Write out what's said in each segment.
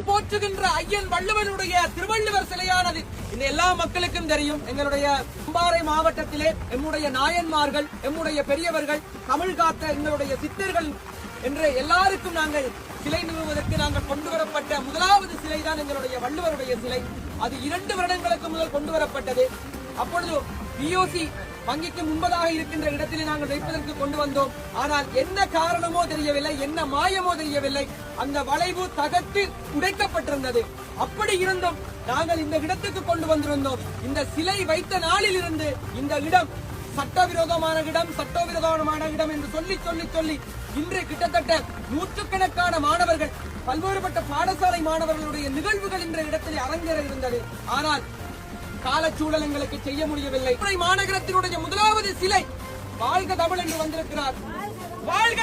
தமிழன் போற்றுகின்ற ஐயன் வள்ளுவனுடைய திருவள்ளுவர் சிலையானது. இந்த எல்லா மக்களுக்கும் தெரியும் எங்களுடைய அம்பாறை மாவட்டத்திலே எம்முடைய நாயன்மார்கள் எம்முடைய பெரியவர்கள் தமிழ் காத்த எங்களுடைய சித்தர்கள் என்று எல்லாருக்கும் நாங்கள் சிலை நிறுவுவதற்கு நாங்கள் கொண்டு வரப்பட்ட முதலாவது சிலை தான் எங்களுடைய வள்ளுவருடைய சிலை. அது இரண்டு வருடங்களுக்கு முதல் கொண்டு வரப்பட்டது அப்பொழுது பிஓசி வங்கிக்கு முன்பதாக இருக்கின்ற இடத்திலே நாங்கள் வைப்பதற்கு கொண்டு வந்தோம். ஆனால் என்ன காரணமோ தெரியவில்லை என்ன மாயமோ தெரியவில்லை. அந்த வளைவு தகர்த்து உடைக்கப்பட்டிருந்தது. அப்படி இருந்தும் நாங்கள் இந்த இடத்துக்கு கொண்டு வந்திருந்தோம். இந்த சிலை வைத்த நாளில் இருந்து இந்த இடம் சட்டவிரோதமான இடம் சட்டவிரோதமான இடம் என்று சொல்லி சொல்லி சொல்லி இன்று கிட்டத்தட்ட நூற்றுக்கணக்கான மாணவர்கள் பல்வேறுபட்ட பாடசாலை மாணவர்களுடைய நிகழ்வுகள் இந்த இடத்தில் அரங்கேற இருந்தது. ஆனால் காலச்சூழல் எங்களுக்கு செய்ய முடியவில்லை. மாநகரத்தினுடைய முதலாவது சிலை வாழ்க தமிழ் என்று வந்திருக்கிறார். வாழ்க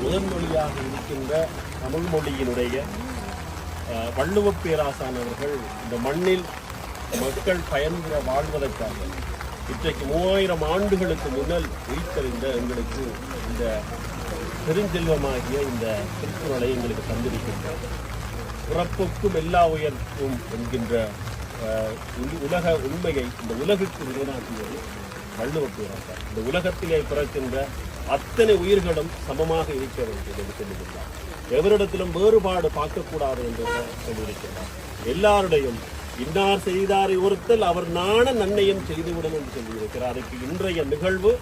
முதன்மொழியாக இருக்கின்ற தமிழ் மொழியினுடைய வள்ளுவ வள்ளுவப் பேராசான் அவர்கள் இந்த மண்ணில் மக்கள் பயன்பெற வாழ்வதற்காக இன்றைக்கு மூவாயிரம் ஆண்டுகளுக்கு முன்னல் உயிர்த்தறிந்த எங்களுக்கு இந்த பெருஞ்செல்வமாகிய இந்த திருக்குறளை எங்களுக்கு தந்திருக்கின்றார். பிறப்புக்கும் எல்லா உயர்வும் என்கின்ற அஹ், உலக உண்மையை இந்த உலகுக்கு உருவாக்கியது வள்ளுவ இந்த உலகத்திலே பிறக்கின்ற அத்தனை உயிர்களும் சமமாக இருக்க வேண்டும் என்று சொல்லுகின்றார் எவரிடத்திலும் வேறுபாடு பார்க்கக்கூடாது என்று சொல்லியிருக்கிறார். எல்லாருடையும் இன்னார் செய்தாரை ஒருத்தல் அவர் நாண நன்மையும் செய்துவிடும் என்று சொல்லியிருக்கிறார். அதுக்கு இன்றைய நிகழ்வு